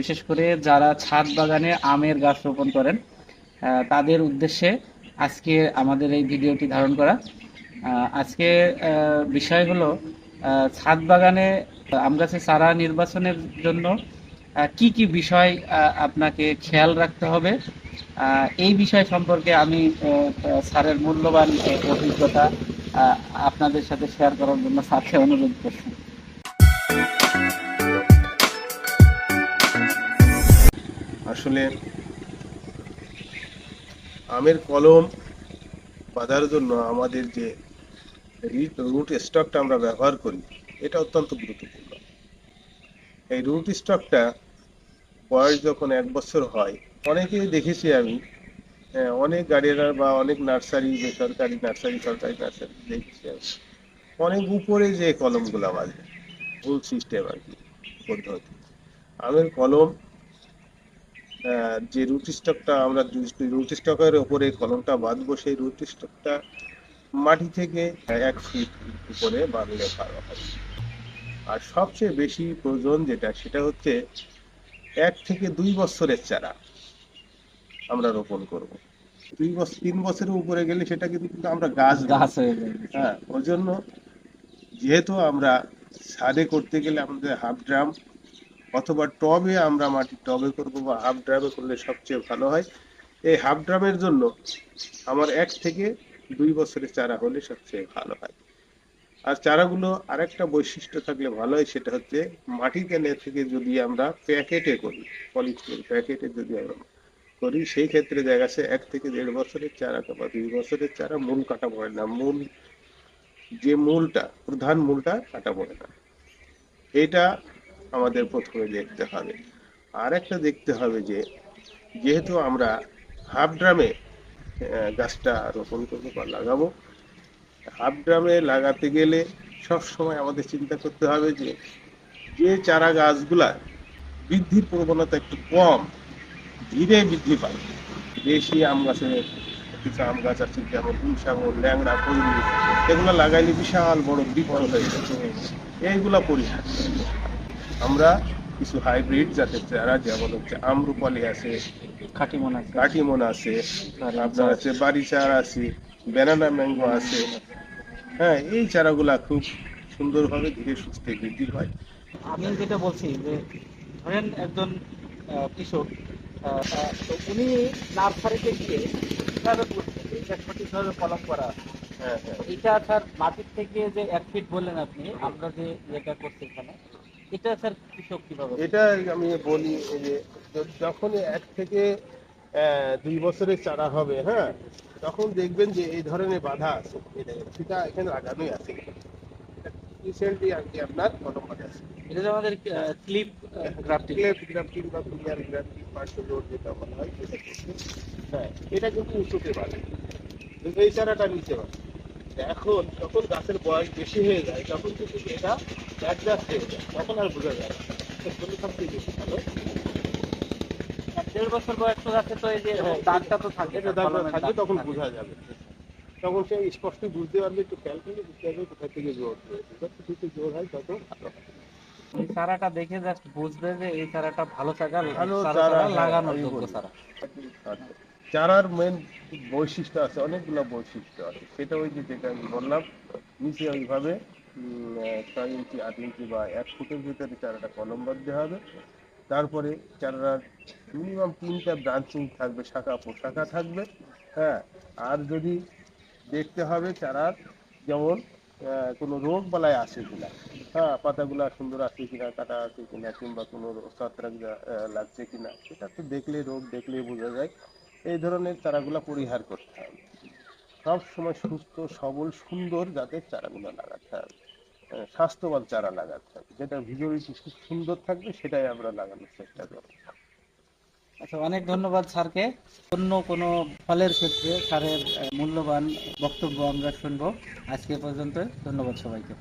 বিশেষ করে যারা ছাদ বাগানে আমের গাছ রোপণ করেন তাদের উদ্দেশ্যে আজকে আমাদের এই ভিডিওটি ধারণ করা। আজকে বিষয় হলো ছাদ বাগানে আম গাছের চারা নির্বাচনের জন্য কি কি বিষয় আপনাকে খেয়াল রাখতে হবে। এই বিষয় সম্পর্কে আমি স্যারের মূল্যবান অভিজ্ঞতা আপনাদের সাথে শেয়ার করার জন্য স্যারকে অনুরোধ করছি। আসলে আমের কলম বাঁধার জন্য আমাদের যে রুট স্টকটা আমরা ব্যবহার করি এটা অত্যন্ত গুরুত্বপূর্ণ। এই রুট স্টকটা বয়স যখন এক বছর হয় অনেকেই দেখেছি আমি আহ, অনেক গার্ডিয়ানার বা অনেক নার্সারি বেসরকারি নার্সারি সরকারি নার্সারি দেখেছি আমি অনেক উপরে যে কলমগুলো বাঁধে ভুল সিস্টেম আর কি পদ্ধতি। আমের কলম যে রুট স্টকটা আমরা রুট স্টকের ওপরে কলমটা বাঁধবো সেই রুট স্টকটা মাটি থেকে এক ফিট উপরে বাঁধলে ভালো হয়। আর সবচেয়ে বেশি প্রয়োজন যেটা সেটা হচ্ছে এক থেকে দুই বছরের চারা আমরা রোপণ করব। দুই বছর তিন বছরের উপরে গেলে সেটা কিন্তু আমরা গাছ গাছ হয়ে যাবে। হ্যাঁ ওই জন্য যেহেতু আমরা ছাদে করতে গেলে আমাদের হাফ ড্রাম অথবা টবে আমরা মাটি টবে করব বা হাফ ড্রামে করলে সবচেয়ে ভালো হয়। এই হাফ ড্রামের জন্য আমার এক থেকে দুই বছরের চারা হলে সবচেয়ে ভালো হয়। আর চারাগুলো আরেকটা বৈশিষ্ট্য থাকলে ভালো হয়, সেটা হচ্ছে মাটি কেনে থেকে যদি আমরা প্যাকেটে করি পলিথিন প্যাকেটে যদি আমরা করি, সেই ক্ষেত্রে দেখা যাচ্ছে এক থেকে দেড় বছরের চারা বা দুই বছরের চারা মূল কাটা পড়ে না। মূল, যে মূলটা, প্রধান মূলটা কাটা পড়ে না। এটা আমাদের প্রথমে দেখতে হবে। আর একটা দেখতে হবে যে, যেহেতু আমরা হাফ ড্রামে গাছটা রোপণ করব বা লাগাবো হাফ ড্রামে লাগাতে গেলে সব সময় আমাদের চিন্তা করতে হবে যে যে চারা গাছগুলা বৃদ্ধির প্রবণতা একটু কম, ধীরে বৃদ্ধি পায় দেশি আম গাছের, কিছু আম গাছ আছে, যেমন হিমসাগর ল্যাংড়া, কলমি, এগুলো লাগাইলে বিশাল বড় বিপদ হয়ে যাচ্ছে এইগুলা পরিহার। আমরা কিছু হাইব্রিড জাতের চারা যেমন হচ্ছে আমরুপালি আছে খাঁটি মনে আছে। কাটিমন আছে আপনার আছে। বাড়ি চারা আছে ব্যানানা ম্যাঙ্গো আছে। হ্যাঁ এই চারাগুলা খুব সুন্দরভাবে ধীরে সুস্থে বৃদ্ধি হয়। আমি যেটা বলছি যে ধরেন একজন কৃষক উনি নার্সারিতে গিয়ে কীভাবে বুঝবেন এটা সঠিকভাবে কলম করা। হ্যাঁ হ্যাঁ। এটা স্যার মাটির থেকে যে এক ফিট বললেন আপনি আমরা যে ইয়েটা করছি এখানে এটা স্যার কৃষক কীভাবে এটা আমি বলি যে যখন এক থেকে দুই বছরের চারা হবে হ্যাঁ তখন দেখবেন যে এই ধরনের বাধা আছে। সেটা এখানে লাগানোই আছে। রিসেন্টলি আর কি আপনার বাধা আছে। এটা আমাদের ক্লিপ গ্রাফটিং ক্লেপ গ্রাফটিং বা ক্লিয়ার গ্রাফটিং পার্শ্ব যেটা বলা হয় সেটা হ্যাঁ এটা কিন্তু উঁচুতে বাড়ে। এই চারাটা নিচে বাড়ে। এখন যখন গাছের বয়স বেশি হয়ে যায় তখন কিন্তু এটা অ্যাডজাস্ট হয়ে যায়। তখন আর বোঝা যায় এর জন্য সবচেয়ে বেশি ভালো। দেড় বছর বয়স তো তো এই যে হ্যাঁ, দাগটা তো থাকে এটা থাকবে তখন বোঝা যাবে। তখন সে স্পষ্ট বুঝতে পারবে একটু খেয়াল করলে বুঝতে পারবে কোথা থেকে জোর যত কিছু জোর হয় তত ভালো। এই চারাটা দেখে জাস্ট বুঝবে যে এই চারাটা ভালো চারা হ্যাঁ, লাগানোর যোগ্য চারা। চারার মেন বৈশিষ্ট্য আছে, অনেকগুলো বৈশিষ্ট্য আছে। সেটা ওই যে যেটা আমি বললাম, নিচে ওইভাবে ছয় ইঞ্চি, আট ইঞ্চি বা এক ফুটের ভিতরে চারাটা কলম বাঁধতে হবে। তারপরে চারার মিনিমাম তিনটা ব্রাঞ্চিং থাকবে, শাখা পোশাখা থাকবে হ্যাঁ। আর যদি দেখতে হবে চারার, যেমন কোনো রোগ বালায় আসে কিনা হ্যাঁ পাতাগুলা সুন্দর আছে কিনা, কাটা আছে কিনা, কিংবা কোনো ছত্রাক লাগছে কিনা, সেটা তো দেখলে রোগ দেখলে বোঝা যায়। এই ধরনের চারাগুলা পরিহার করতে হবে। সব সময় সুস্থ সবল সুন্দর জাতের চারাগুলো লাগাতে হবে আহ, স্বাস্থ্যবান চারা লাগাতে হবে যেটা ভিজুয়ালিটি খুব সুন্দর থাকবে সেটাই আমরা লাগানোর চেষ্টা করব। আচ্ছা অনেক ধন্যবাদ স্যারকে। অন্য কোনো ফলের ক্ষেত্রে স্যারের মূল্যবান বক্তব্য আমরা শুনব। আজকে পর্যন্ত ধন্যবাদ সবাইকে।